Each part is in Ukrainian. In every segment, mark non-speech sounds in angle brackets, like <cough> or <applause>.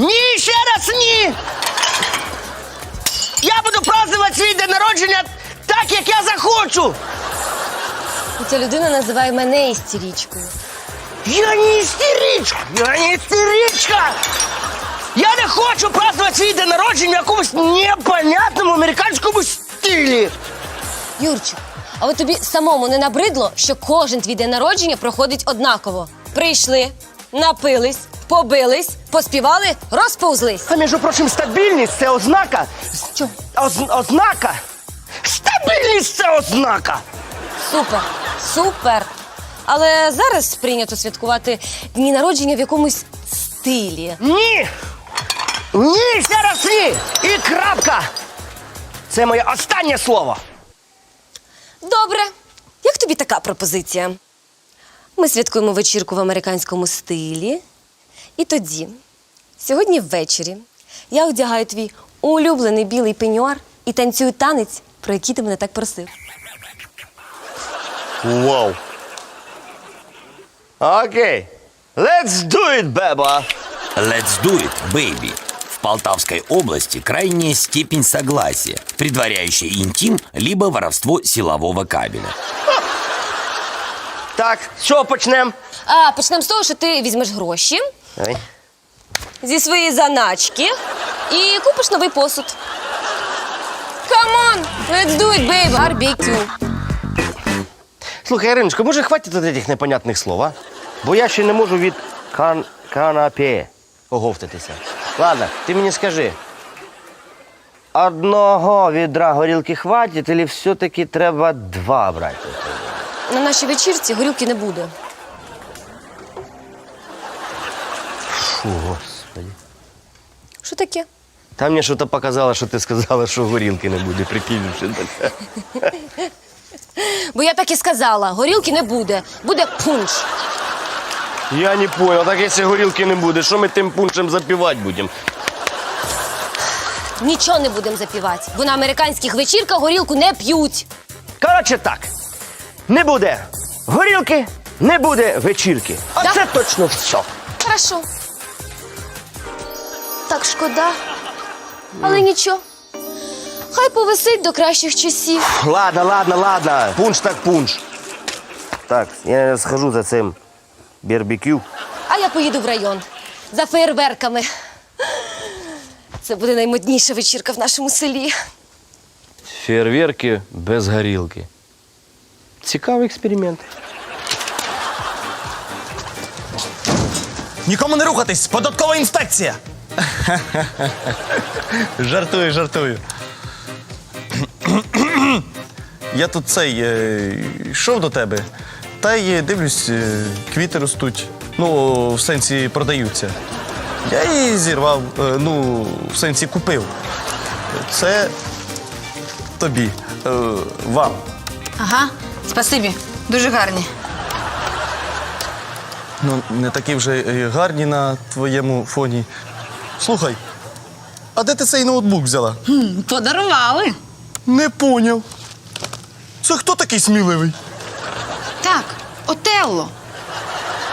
Ні, ще раз ні! Я буду празднувати свій день народження так, як я захочу! Ця людина називає мене істерічкою. Я не істеричка! Я не істеричка! Я не хочу празднувати свій день народження в якомусь непонятному американському стилі! Юрчик, а от тобі самому не набридло, що кожен твій день народження проходить однаково. Прийшли, напились, побились, поспівали, розповзлись. А між прочим, стабільність це ознака. Що? Оз- ознака. Стабільність це ознака. Супер, супер. Але зараз прийнято святкувати дні народження в якомусь стилі. Ні! Ні, ще раз ні! І крапка! Це моє останнє слово. Добре. Як тобі така пропозиція? Ми святкуємо вечірку в американському стилі. І тоді, сьогодні ввечері, я одягаю твій улюблений білий пеньюар і танцюю танець, про який ти мене так просив. Вау. Окей. Let's do it, беба. Let's do it, baby. В Полтавской области крайняя степень согласия, предваряющая интим либо воровство силового кабеля. Так, що почнемо? А почнемо з того, що ти візьмеш гроші зі своєї заначки і купиш новий посуд. Come on, let's do it, baby. Barbecue. Слухай, Іриночко, може хватить от этих непонятних слов, а? Бо я ще не можу від кан канапе оговтатися. Ладно, ти мені скажи. Одного відра горілки хватить, чи все-таки треба два брати? На нашій вечірці горілки не буде. Фу, господи. Що таке? Там мені щось показало, що ти сказала, що горілки не буде, прикинь. що таке. Бо я так і сказала, горілки не буде, буде пунш. Я не понял, так якщо горілки не буде, що ми тим пунчем запівати будемо? Нічого не будемо запівати, бо на американських вечірках горілку не п'ють. Коротше так, не буде горілки, не буде вечірки. А це точно все. Хорошо. Так шкода. Але нічого. Хай повисить до кращих часів. Ладно, ладно, ладно. Пунш так пунш. Так, я схожу за цим барбекю. А я поїду в район за феєрверками. Це буде наймодніша вечірка в нашому селі. Фейерверки без горілки. Цікавий експеримент. Нікому не рухатись! Податкова інспекція! Жартую, жартую. Я тут цей е, йшов до тебе, та й дивлюсь, е, квіти ростуть. Ну, в сенсі продаються. Я її зірвав, е, ну, в сенсі купив. Це тобі, вам. Ага, спасибі. Дуже гарні. Ну, не такі вже гарні на твоєму фоні. Слухай, а де ти цей ноутбук взяла? Подарували. Не поняв. Це хто такий сміливий? Так, Отелло.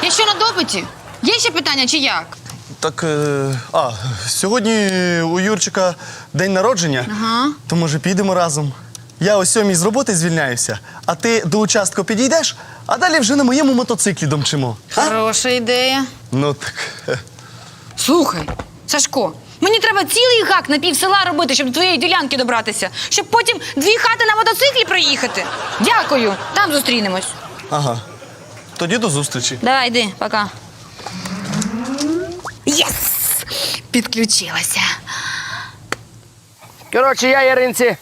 Я що на допиті? Є ще питання чи як? Так, е, а, сьогодні у Юрчика день народження, Ага. то може підемо разом. Я о сьомій з роботи звільняюся, а ти до участку підійдеш, а далі вже на моєму мотоциклі домчимо. Хороша ідея. Ну так. е, Слухай, Сашко, мені треба цілий гак на пів села робити, щоб до твоєї ділянки добратися, щоб потім дві хати на мотоциклі проїхати. Дякую, там зустрінемось. Ага. Тоді до зустрічі. Давай, йди, пока. Єс! Підключилася. Коротше, я Яринці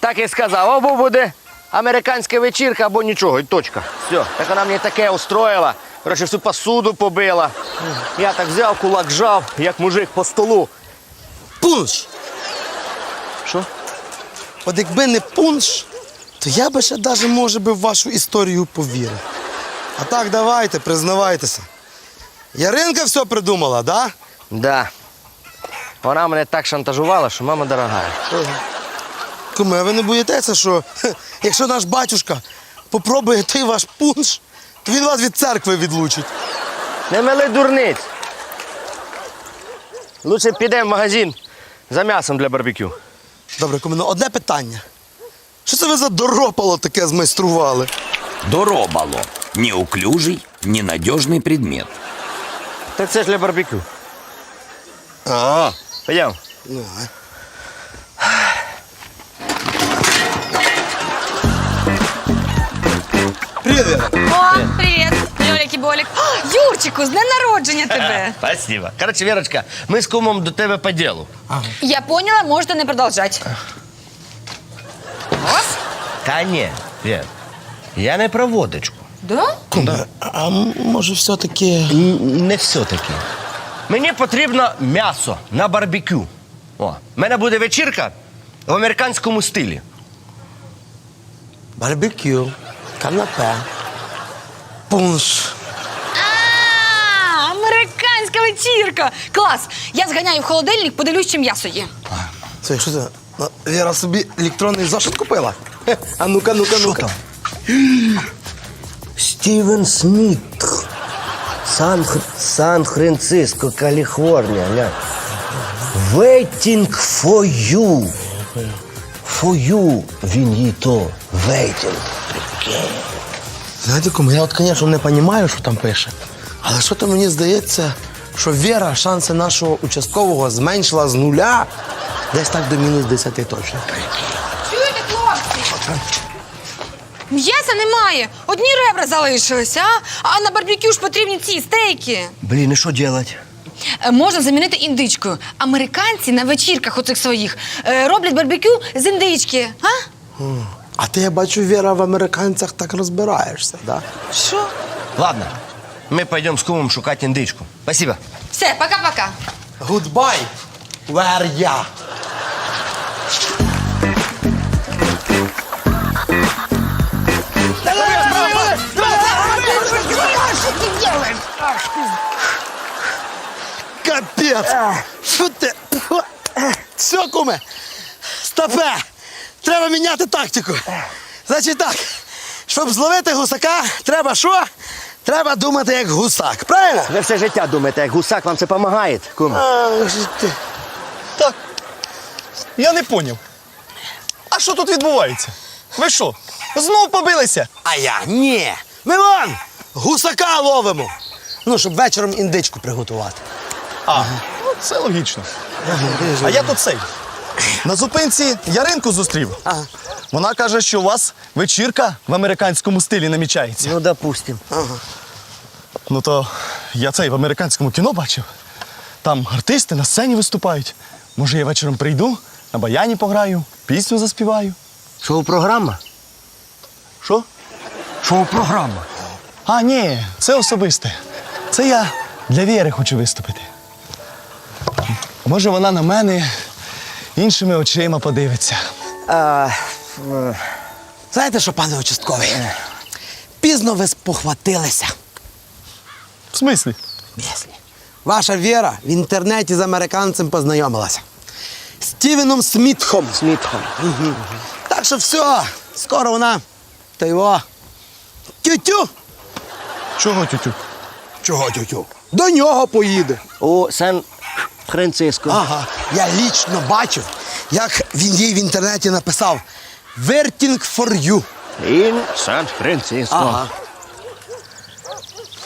так і сказав. Або буде американська вечірка, або нічого, і точка. Все. Так вона мені таке устроїла. Коротше, всю посуду побила. Я так взяв, кулак жав, як мужик по столу. Пунш. Що? От якби не пунш, то я би ще навіть, може би, в вашу історію повірив. А так, давайте, признавайтеся. Яринка все придумала, да? Да. Вона мене так шантажувала, що мама дорога. Куме, ви не боїтеся, що хе, <laughs> якщо наш батюшка попробує той ваш пунш, то він вас від церкви відлучить. Не мили дурниць. Лучше підемо в магазин за м'ясом для барбекю. Добре, кумино, одне питання. Що це ви за доропало таке змайстрували? Доробало. Неуклюжий, ненадежный предмет. Так це ж для барбекю. А, Пойдем. ну, а. Привіт, Віра. О, привіт, Льолік і Болік. О, Юрчику, з днем народження тебе. <laughs> Спасибо. Короче, Верочка, ми з кумом до тебе по ділу. Я поняла, можете не продовжати. Та ні, Вер, я не про водочку. Да? Куме, а м- може все-таки. Н- Не все-таки. Мені потрібно м'ясо на барбекю. О, в мене буде вечірка в американському стилі. Барбекю, канапе, пунш. А, американська вечірка. Клас. Я зганяю в холодильник, подивлюсь, чи м'ясо є. Це що це? Ну, Віра собі електронний зошит купила? Хе, А ну-ка, ну-ка, ну-ка. Стівен Сміт. Сан, Сан-Франциско, Каліфорнія. глянь. Waiting for you. For you. Він їй то. Waiting. Знаєте, кому, я от, звісно, не розумію, що там пише. Але що то мені здається, що Віра шанси нашого участкового зменшила з нуля десь так до мінус 10 точно. Чуєте, хлопці? М'яса немає. Одні ребра залишилися, а? а на барбекю ж потрібні ці стейки. Блін, і що робити? Е, Можна замінити індичкою. Американці на вечірках оцих своїх е, роблять барбекю з індички. А? А ти, я бачу, Віра, в американцях так розбираєшся, да? Що? Ладно, ми пойдемо з кумом шукати індичку. Спасибо. Все, пока-пока. Гудбай, where я? Капець! Що ти? Все, куме! Стопе! Треба міняти тактику. Значить так, щоб зловити гусака, треба що? Треба думати як гусак, правильно? Ви все життя думаєте, як гусак вам це допомагає, кум. А, ж ти. Так. Я не поняв. А що тут відбувається? Ви що? Знов побилися? А я ні. Ми вон гусака ловимо. Ну, щоб вечором індичку приготувати. А, ну, це логічно. А я тут цей. На зупинці Яринку зустрів. Ага. Вона каже, що у вас вечірка в американському стилі намічається. Ну, допустим. Ну то я цей в американському кіно бачив. Там артисти на сцені виступають. Може, я вечором прийду, на баяні пограю, пісню заспіваю. Шоу-програма? Що? Шоу-програма. А, ні, це особисте. Це я для Віри хочу виступити. Може, вона на мене іншими очима подивиться. А, Знаєте що, пане участковий? Пізно ви спохватилися. В смислі? Мєслі. Ваша Віра в інтернеті з американцем познайомилася. Стівеном Смітхом. Смітхом. Так що все, скоро вона. Та його. Тю-тю. Чого тютю? Чого тю-тю? До нього поїде. У Сан-Франциско. Ага. Я лічно бачив, як він їй в інтернеті написав Waiting for you. Ін Сан-Франциско. Ага.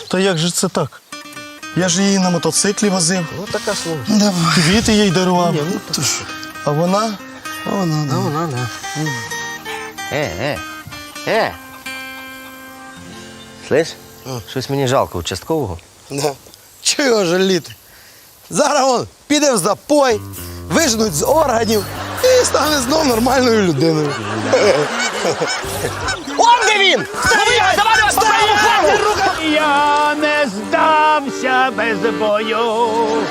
Та як же це так? Я ж її на мотоциклі возив, Ну, така. Давай. квіти їй дарував. Ну, то що? А вона Вона, да. Вона, да. Е, е, е. Слиш? Щось мені жалко участкового. Да. Чого жаліти? Зараз он піде в запой, вижнуть з органів і стане знов нормальною людиною. Он де він! Давай, давай, давай, Я не здамся без бою.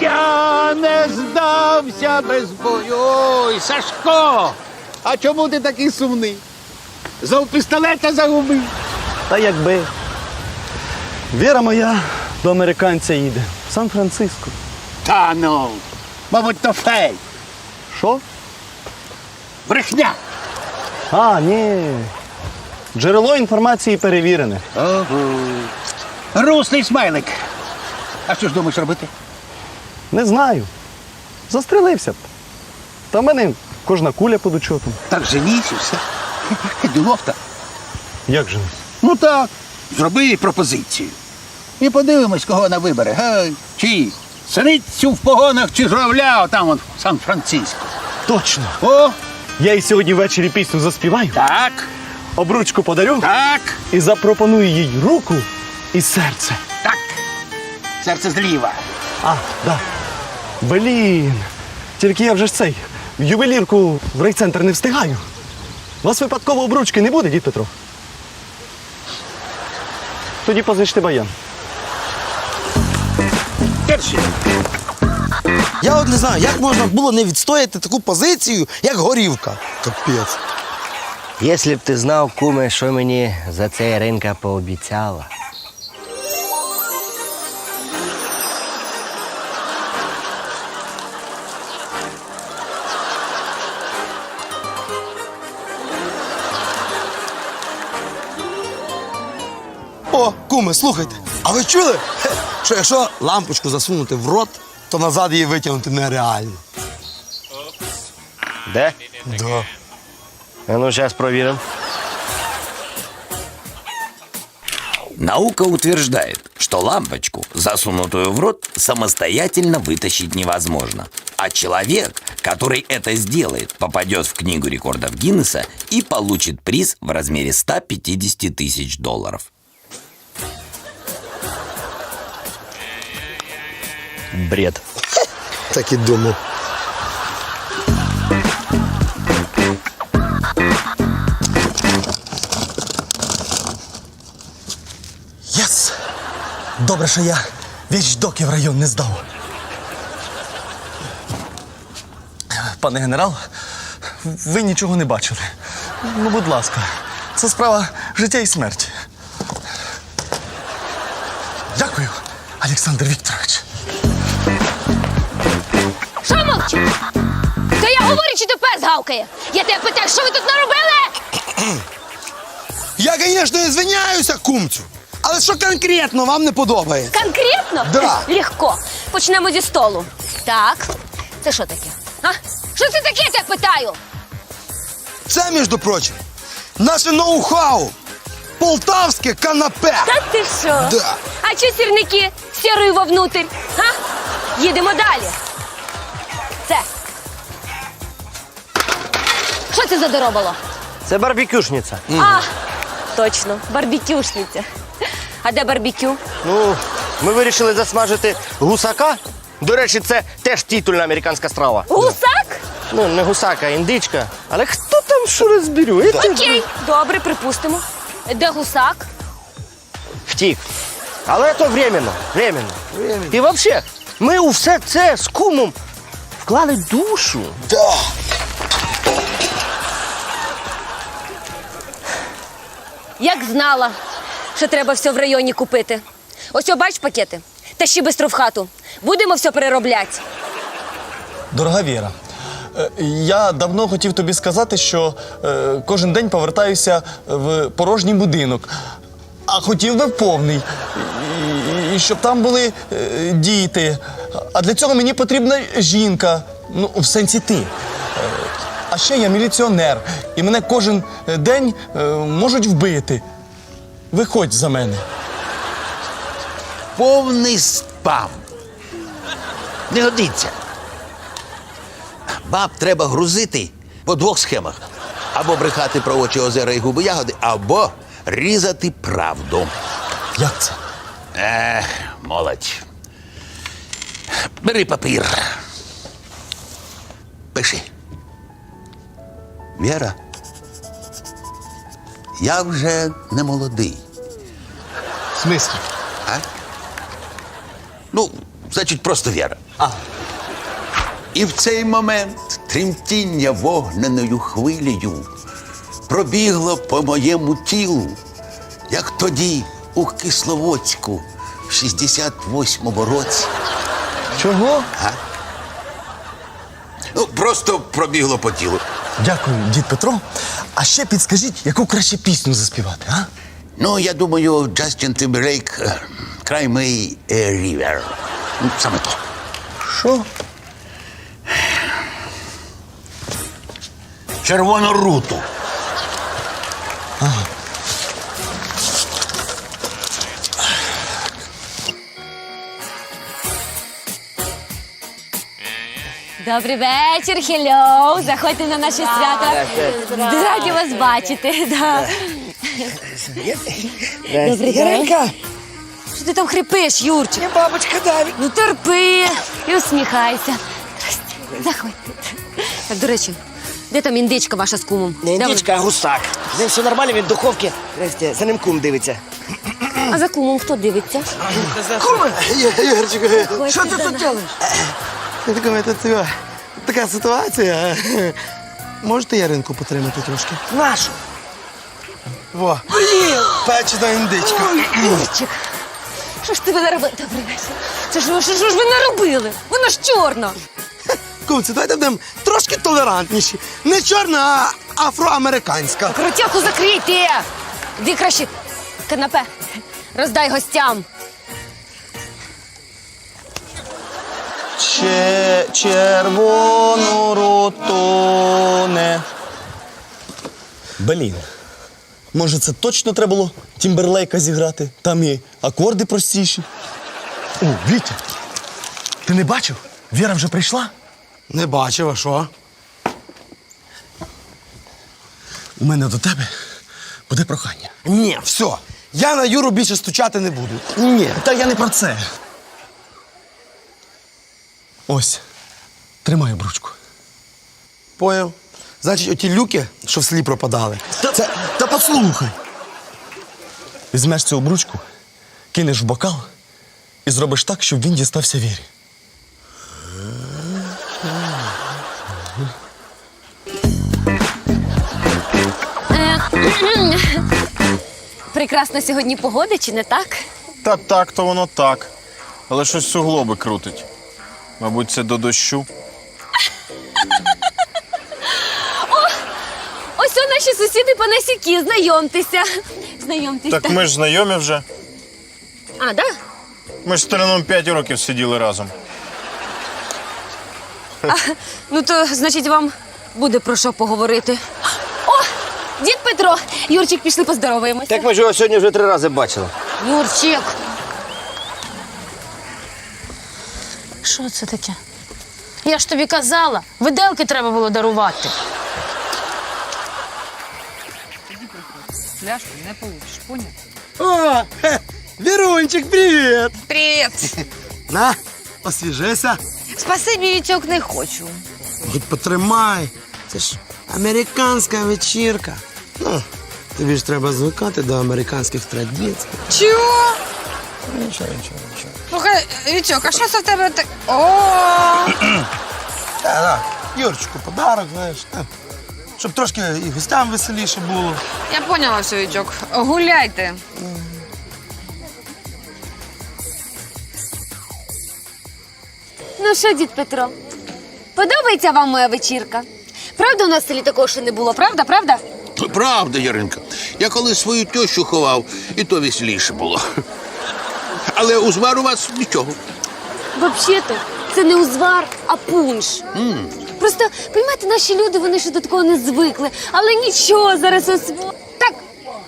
Я не здамся без бою. Ой, Сашко! А чому ти такий сумний? Зов пістолета загубив. Та якби. Віра моя до американця їде. Сан-Франциско. Та ну, мабуть, то фейк. Що? Брехня. А, ні. Джерело інформації перевірене. Русний смайлик. А що ж думаєш робити? Не знаю. Застрелився б. Та в мене кожна куля під учотом. Так женись і все. Ділов так. Як же? Ну так, зроби їй пропозицію. І подивимось, кого вона вибере. Гей, чи синицю в погонах, чи журавля там от в Сан-Франциско. Точно. О, Я їй сьогодні ввечері пісню заспіваю, так, обручку подарю так, і запропоную їй руку і серце. так. Серце зліва. А, да. Блін. Тільки я вже ж цей. В ювелірку в райцентр не встигаю. У вас випадково обручки не буде, дід Петро? Тоді позичте баян. Перший. Я от не знаю, як можна було не відстояти таку позицію, як горівка. Капець. Якщо б ти знав, куме, що мені за це Іринка пообіцяла. О, куми, слухайте. А ви чули, що якщо лампочку засунути в рот, то назад її витягнути нереально. Де? Да. А ну, зараз провіримо. Наука утверждает, что лампочку, засунутую в рот, самостоятельно вытащить невозможно. А человек, который это сделает, попадет в книгу рекордов Гиннесса и получит приз в размере 150 тысяч долларов. Бред. Так і думав. Єс! Добре, що я вічдоки в район не здав. Пане генерал, ви нічого не бачили. Ну, будь ласка, це справа життя і смерті. Дякую, Олександр Вікторович. Гавкає? Я тебе питаю, що ви тут наробили? Я, звісно, звиняюся, кумцю. Але що конкретно вам не подобається? Конкретно? Да. <laughs> Легко. Почнемо зі столу. Так. Це що таке? А? Що це таке, я тебе питаю? Це, між прочим, наше ноу-хау. Полтавське канапе. Та ти що? Да. А чи сірники сірий вовнутрь? А? Їдемо далі. Це. Що це за доробало? Це барбекюшниця. А, точно, барбекюшниця. А де барбекю? Ну, ми вирішили засмажити гусака. До речі, це теж титульна американська страва. Гусак? Ну, не гусака, а індичка. Але хто там що розберу? Окей, добре, припустимо. Де гусак? Втік. Але то временно, временно. І взагалі, ми у все це з кумом вклали душу. Да. Як знала, що треба все в районі купити. Ось бач пакети. Та ще бистро в хату. Будемо все переробляти. Дорога Віра, е, я давно хотів тобі сказати, що е, кожен день повертаюся в порожній будинок, а хотів би повний. І, щоб там були е, діти. А для цього мені потрібна жінка. Ну, в сенсі ти. Ще я міліціонер, і мене кожен е, день е, можуть вбити. Виходь за мене. Повний спам. Не годиться. Баб треба грузити по двох схемах. Або брехати про очі озера і губи ягоди, або різати правду. Як це? Ех, молодь. Бери папір. Пиши. Віра. Я вже не молодий. В смислі? А? Ну, значить, просто Віра. А. І в цей момент тремтіння вогненою хвилею пробігло по моєму тілу, як тоді у Кисловодську в 68-му році. Чого? Ну, просто пробігло по тілу. Дякую, дід Петро. А ще підскажіть, яку краще пісню заспівати, а? Ну, я думаю, Джастін Тимберлейк Край Me рівер. Саме то. Що? Червону руту. Добрий вечір, хеллоу! Заходьте на наше свято. Раді вас бачити. Да. Добрий день. Що ти там хрипиш, Юрчик? Я бабочка Даві. Ну терпи і усміхайся. Заходьте. Так, до речі, де там індичка ваша з кумом? Не індичка, а гусак. З ним все нормально, він в духовці. Здрасте, за ним кум дивиться. А за кумом хто дивиться? Куме! Ігорчику, що ти тут робиш? Я така, тут цього, така ситуація. Можете Яринку потримати трошки? Нашу. Во. Печена індичка. Юрчик, що ж ти ви наробили? Добрий вечір. Це ж ви- що, ж ви наробили? Вона ж чорна. Кумці, давайте будемо трошки толерантніші. Не чорна, а афроамериканська. Крутяку закрийте! Іди краще канапе. Роздай гостям. Червону руту не. Блін. Може, це точно треба було Тімберлейка зіграти? Там і акорди простіші. О, Вітя, ти не бачив? Віра вже прийшла? Не бачив, а що? У мене до тебе буде прохання. Ні, все. Я на Юру більше стучати не буду. Ні, та я не про це. Ось, тримай обручку. Поняв? Значить, оті люки, що в селі пропадали. Та, це, та послухай. Візьмеш цю обручку, кинеш в бокал і зробиш так, щоб він дістався вірі. Прекрасна сьогодні погода, чи не так? Та так, то воно так. Але щось суглоби крутить. Мабуть, це до дощу. Ось о наші сусіди панасіки, знайомтеся. Знайомтеся. Так ми ж знайомі вже. А, да? Ми ж з Тараном 5 років сиділи разом. Ну то, значить, вам буде про що поговорити. О, дід Петро! Юрчик, пішли поздороваємося. Так ми ж його сьогодні вже три рази бачили. Юрчик! Що це таке? Я ж тобі казала, виделки треба було дарувати. Пляшку не получиш, поняв? О, хе, Вірунчик, привіт! Привіт! На, освіжися. Спасибі, Вітьок, не хочу. Хоч потримай. Це ж американська вечірка. Ну, тобі ж треба звикати до американських традицій. Чого? Нічого, нічого, нічого. Слухай, Вітьок, а що це в тебе так. О! Та, так, Юрчику, подарок, знаєш. та. Щоб трошки і гостям веселіше було. Я поняла все, Вітьок. Гуляйте. Ну що, дід Петро, подобається вам моя вечірка? Правда, у нас в селі такого ще не було, правда, правда? Правда, Яринка. Я коли свою тещу ховав, і то веселіше було. Але узвар у вас нічого. Взагалі-то, це не узвар, а пунш. Просто, розумієте, наші люди, вони ще до такого не звикли. Але нічого, зараз осво... Так,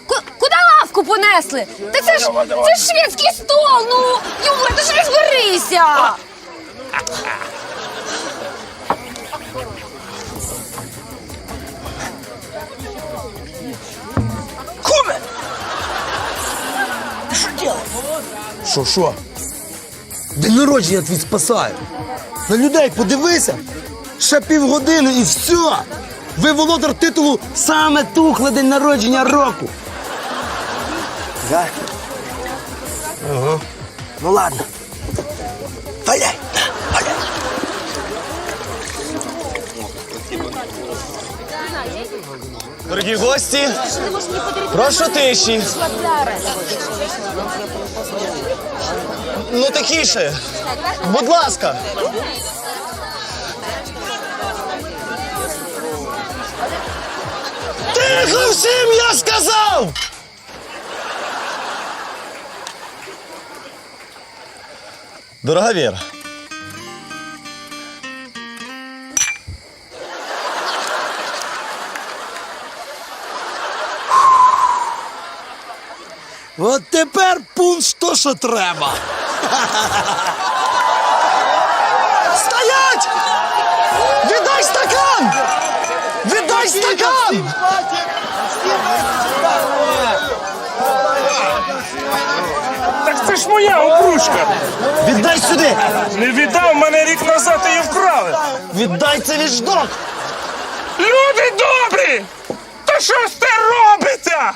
ку- куди лавку понесли? Та це ж, це ж шведський стол, ну, Юра, ти ж розберися. Що, що? День народження твій спасаю. На людей подивися. Ще півгодини і все. Ви володар титулу саме тухле день народження року. Да? Ага. Ну ладно. Дорогі гості, прошу тиші. Ну тихіше. Будь ласка. Тихо всім я сказав! Дорога Віра, От тепер пунш то, що треба. Стоять! Віддай стакан! Віддай стакан! Так це ж моя обручка. Віддай сюди! Не віддав мене рік назад її вкрали. Віддай це віждок! Люди добрі! Та що ж це робиться?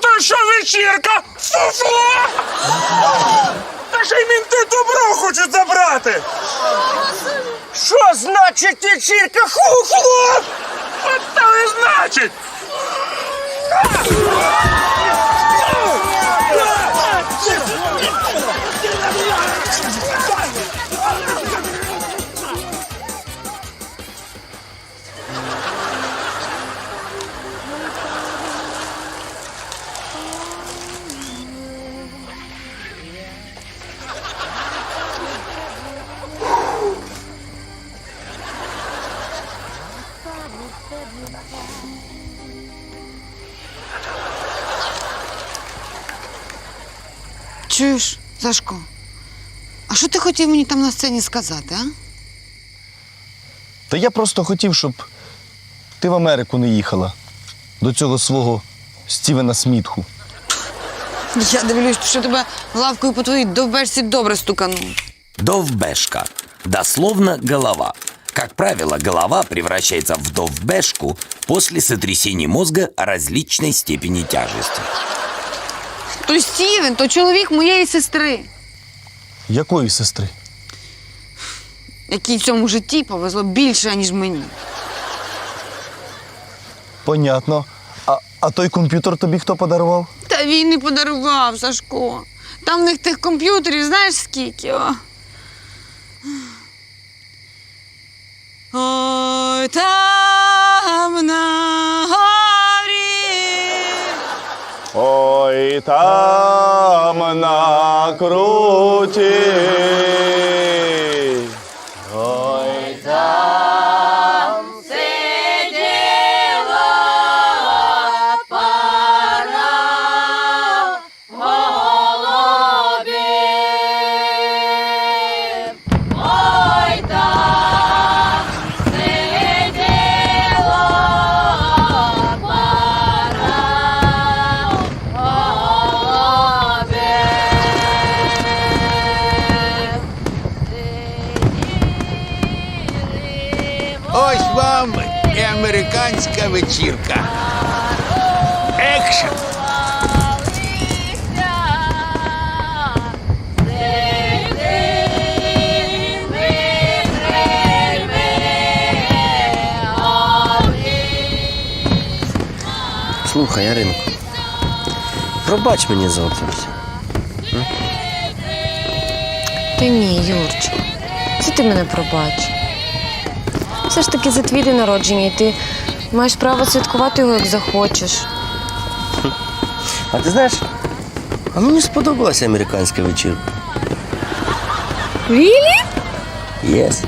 Того, що вечірка фуфло! Та ще й мінти добро хочуть забрати! Що значить вечірка хухло? От то значить! Чуєш, Сашко? А що ти хотів мені там на сцені сказати, а? Та я просто хотів, щоб ти в Америку не їхала до цього свого Стівена Смітху. Я дивлюсь, що тебе лавкою по твоїй довбешці добре стуканув. Довбешка. Дословно голова. Как правило, голова превращается в довбешку после сотрясения мозга различной степени тяжести. То Стівен, то чоловік моєї сестри, Якої сестри? якій в цьому житті повезло більше, ніж мені. Понятно. А, а той комп'ютер тобі хто подарував? Та він не подарував, Сашко. Там в них тих комп'ютерів, знаєш скільки? О. Ой, там там на Ось вам і американська вечірка. Екшн! Слухай, Яринко, пробач мені за оце все. Та ні, Юрчик, це ти мене пробач. Все ж таки за твій день народження, і ти маєш право святкувати його, як захочеш. А ти знаєш, а мені сподобалася американська вечірка. Really? Єс.